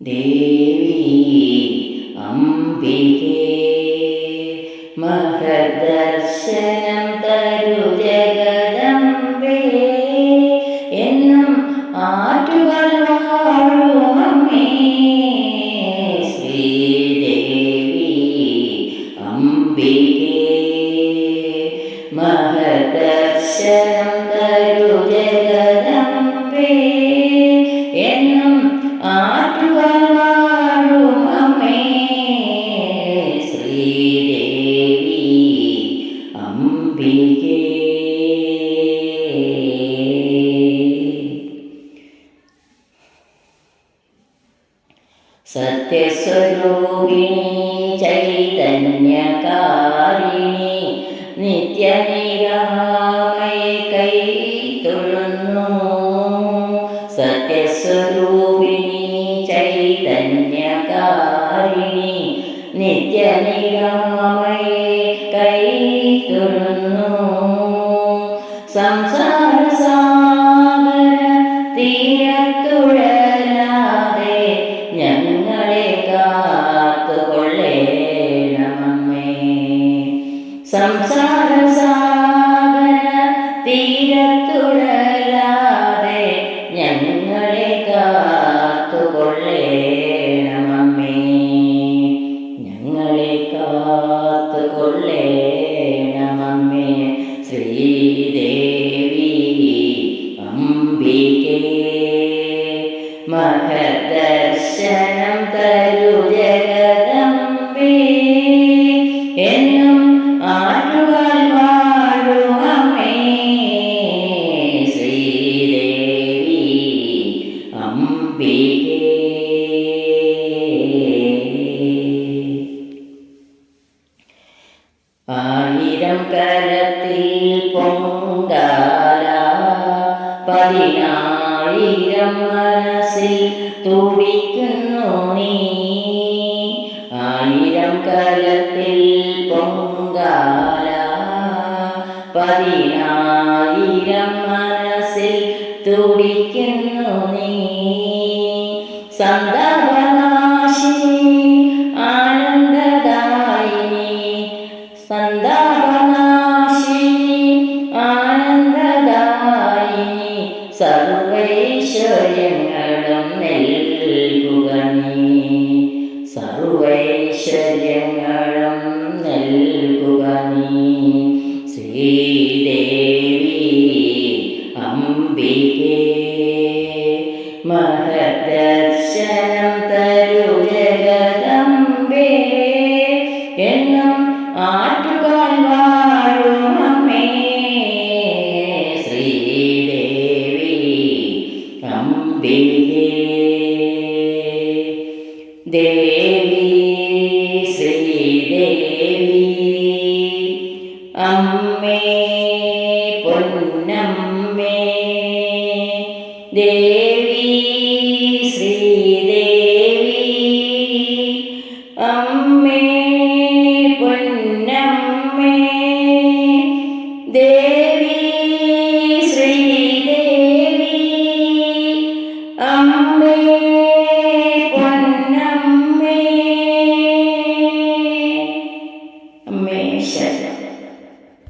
ദേവി അംബികേ മഹദർശനം തരു ജഗദംബേ. എന്നും ആറ്റുകൾ ശ്രീദേവി അംബികേ തരു ജഗദംബേ. എന്നും ആറ്റുകൾ അംബികേ സത്യസ്വരൂപിണി ചൈതന്യകാരിണി നിത്യനിരാമയ കൈ തൊഴുന്നു സത്യസ്വരൂപിണി ചൈതന്യകാരിണി നിത്യനിരാമയ സംസാര സാഗര തീരത്തുഴലാതെ ഞങ്ങളെ കാത്തുകൊള്ളേണമമ്മേ. സംസാര സാഗര തീരത്തുഴലാതെ ഞങ്ങളെ കാത്തുകൊള്ളേണമമ്മേ. ഞങ്ങളെ കാത്തുകൊള്ളേണമമ്മേ. ശ്രീദേവി മഹദർശനം തരു ജഗദംബേ. എന്നും ആറ്റുകൾ വാഴുമേ ശ്രീദേവി അംബികേ പതിനായിരം മനസ്സിൽ തുടിക്കുന്നു നീ. ആയിരം കലത്തിൽ പൊങ്കാല. പതിനായിരം മനസ്സിൽ തുടിക്കുന്നു നീ. സന്താപനാശിനി സർവൈശ്വര്യങ്ങളും നൽകുക നീ. ശ്രീദേവി അംബികേ മഹദർശനം തരു ജഗദംബേ. എന്നും ആറ്റുകാൽ വാഴുമമ്മേ ശ്രീദേവി അംബികേ. ദേവി देवी श्रीदेवी अम्मे पुण्यम्मे देवी।